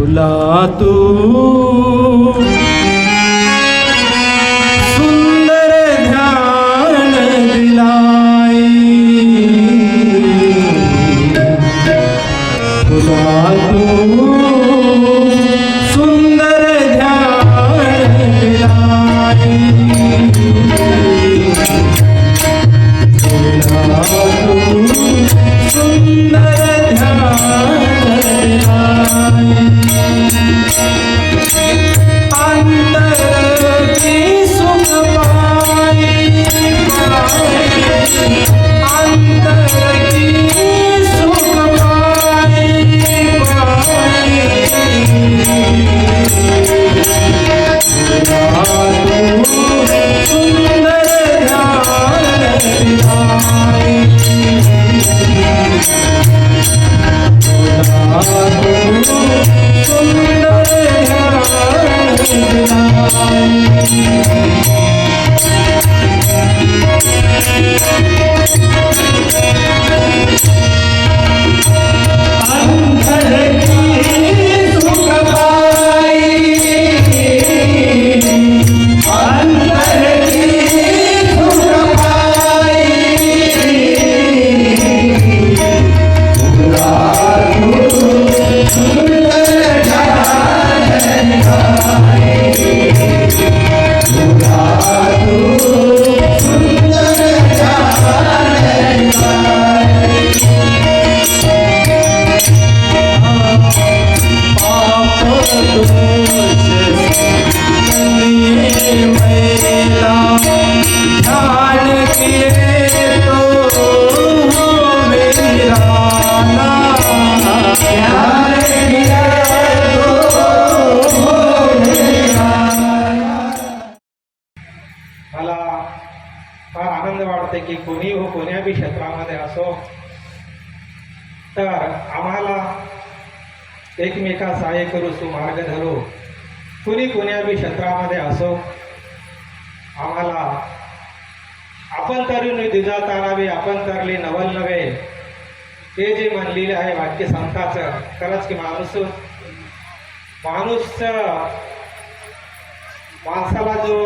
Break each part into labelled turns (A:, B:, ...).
A: फुला तू। सुंदर ध्यान दिलाई। फुला तू। सुंदर ध्यान दिलाई। फुला तू सुंदर ध्यान दिलाई।
B: कोणी क्षेत्रामध्ये असो तर आम्हाला एकमेका सहाय्य करू सुमार्ग धरू. कुणी कोण्याबी क्षेत्रामध्ये असो आम्हाला आपण तरी दिजा तारावे आपण तरली नवल नव्हे. हे जे म्हणलेले आहे वाक्य संताचं खरंच की माणूस माणूस माणसाला जो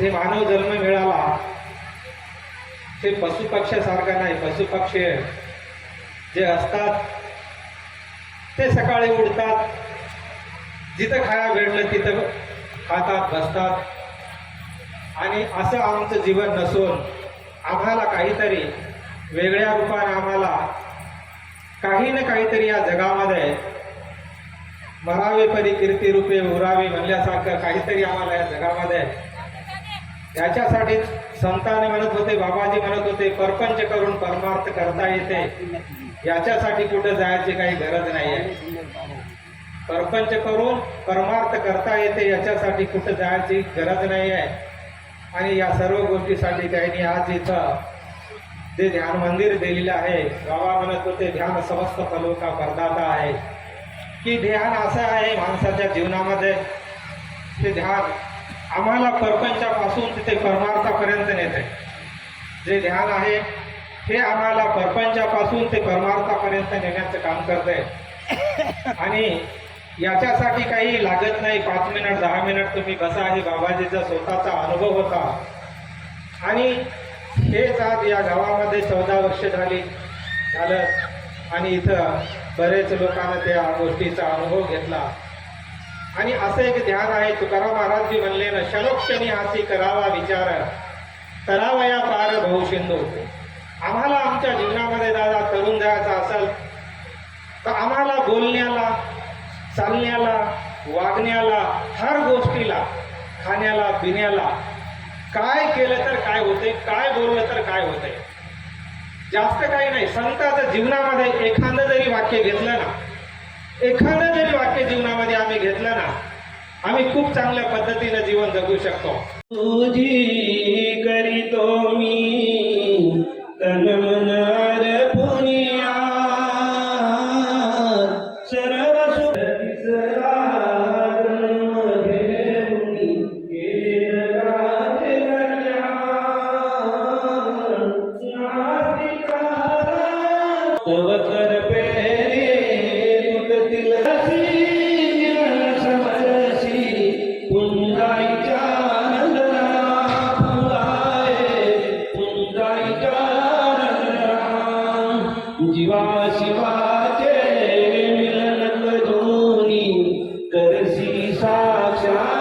B: जे मानव जन्म मिळाला ते पशुपक्ष्यासारखा नाही पशुपक्षी जे असतात ते सकाळी उठतात जिथं खाया भेटलं तिथं खातात बसतात. आणि असं आमचं जीवन नसून आम्हाला काहीतरी वेगळ्या रूपाने आम्हाला काही ना काहीतरी या जगामध्ये मरावे परी कीर्ती रूपे उरावी म्हणल्यासारखं काहीतरी आम्हाला या जगामध्ये याच्यासाठी संतांनी म्हणत होते बाबाजी म्हणत होते परपंच करून परमार्थ करता येते. याच्यासाठी कुठं जायची काही गरज नाही आहे परपंच करून परमार्थ करता येते याच्यासाठी कुठं जायची गरज नाही आहे आणि या सर्व गोष्टीसाठी त्यांनी आज इथं जे ध्यान मंदिर दिलेलं आहे बाबा म्हणत होते ध्यान समस्त फलोका परदाता आहे. की ध्यान असं आहे माणसाच्या जीवनामध्ये ते ध्यान आम्हाला परपंचापासून तिथे परमार्थापर्यंत नेते. जे ध्यान आहे हे आम्हाला परपंचापासून ते परमार्थापर्यंत नेण्याचं काम करते आणि याच्यासाठी काही लागत नाही पाच मिनिट दहा मिनिट तुम्ही बसा हे बाबाजीचा स्वतःचा अनुभव होता. आणि हेच आज या गावामध्ये चौदा वर्ष झाली झालं. आणि इथं बरेच लोकांना त्या गोष्टीचा अनुभव घेतला. आणि असं एक ध्यान आहे तुकाराम महाराज जी म्हणले ना शलोक्षणी हासी करावा विचार. करावया पार भाऊ शिंदू. आम्हाला आमच्या जीवनामध्ये दादा तरुण द्यायचा असेल तर आम्हाला बोलण्याला चालण्याला वागण्याला हर गोष्टीला खाण्याला पिण्याला काय केलं तर काय होते काय बोललं तर काय होते जास्त काही नाही संतांच्या जीवनामध्ये एखादं जरी वाक्य घेतलं ना एखादं चांगल्या पद्धतीनं जीवन जगू शकतो.
A: तुझी करीतो मी तन मन সাজা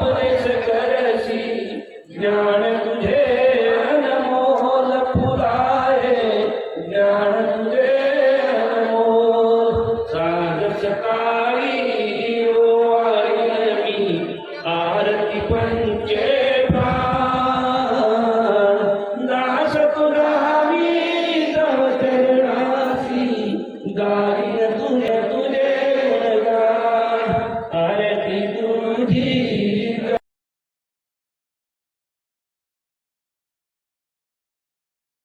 A: उपदेश करशी ज्ञान तुझे अनमोल फुलाये ज्ञान तुझे अनमोल. साध सकाळी हो मी आरती पंचे दास तुला गाई